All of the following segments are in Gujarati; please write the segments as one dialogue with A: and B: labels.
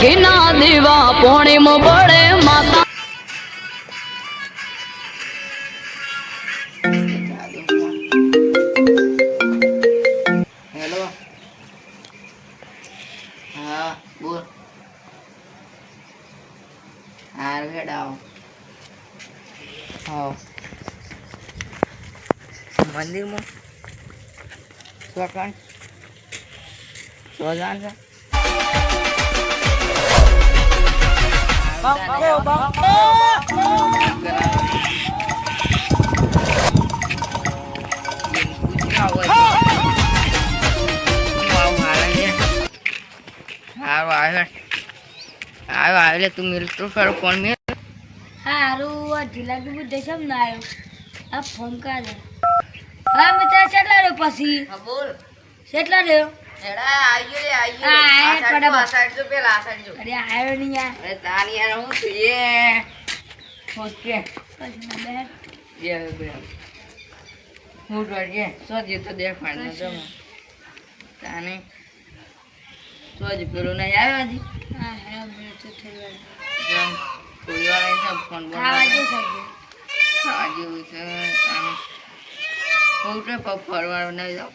A: ઘીના દીવા પોણીમ પડે માતા.
B: હેલો. હા, બોલ. હાર વેડાવો હા મંદિરમાં? સ્વકણ સ્વજાન છે? હારું આવે આવ્યો આવે એટલે તું મિલ તો ખરો ફોન મેં
C: હારું આ જિલાબી બુદ્ધે સમ ના આવ્યો આ રહ્યો પછી
B: બોલ.
C: રહ્યો
B: પેલા
C: નહીં
B: આવ્યો હજી ફરવાનું નહીં જાઉં.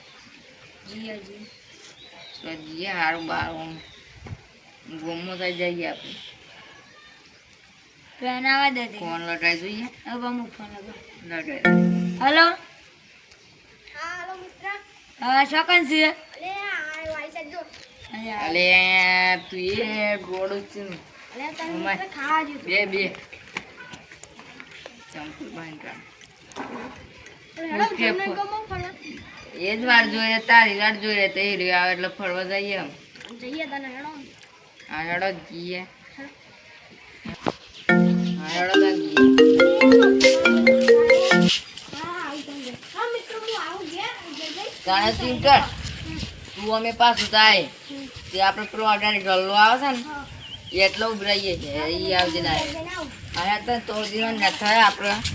C: જી હજી
B: સોજી હારું સારું હું ગોમો થઈ જઈએ આપણે.
C: ફોન આવા આવવા દે તે.
B: ફોન લટાઈ જોઈએ.
C: હવે અમુક ફોન લગાવ.
B: લટાઈ
C: હલો હા શકન છે? અરે
B: અલે તું એ ગોળું છે બે બે. ચંપુ બાંધ. એ જ વાર જોઈએ તારી વાટ જોઈએ તો એ રહ્યો આવે એટલે ફરવા જઈએ એમ.
C: જઈએ તને હેડો.
B: હા હેડો જ જઈએ. હા. હેડો તાન જઈએ. તું અમે પાછું થાય તે આપણે પેલો ગલ્લો આવે છે ને એટલો ઉભરાઈએ છે એ આવજે ના. હા તો તો દિવસ ન થાય આપણે.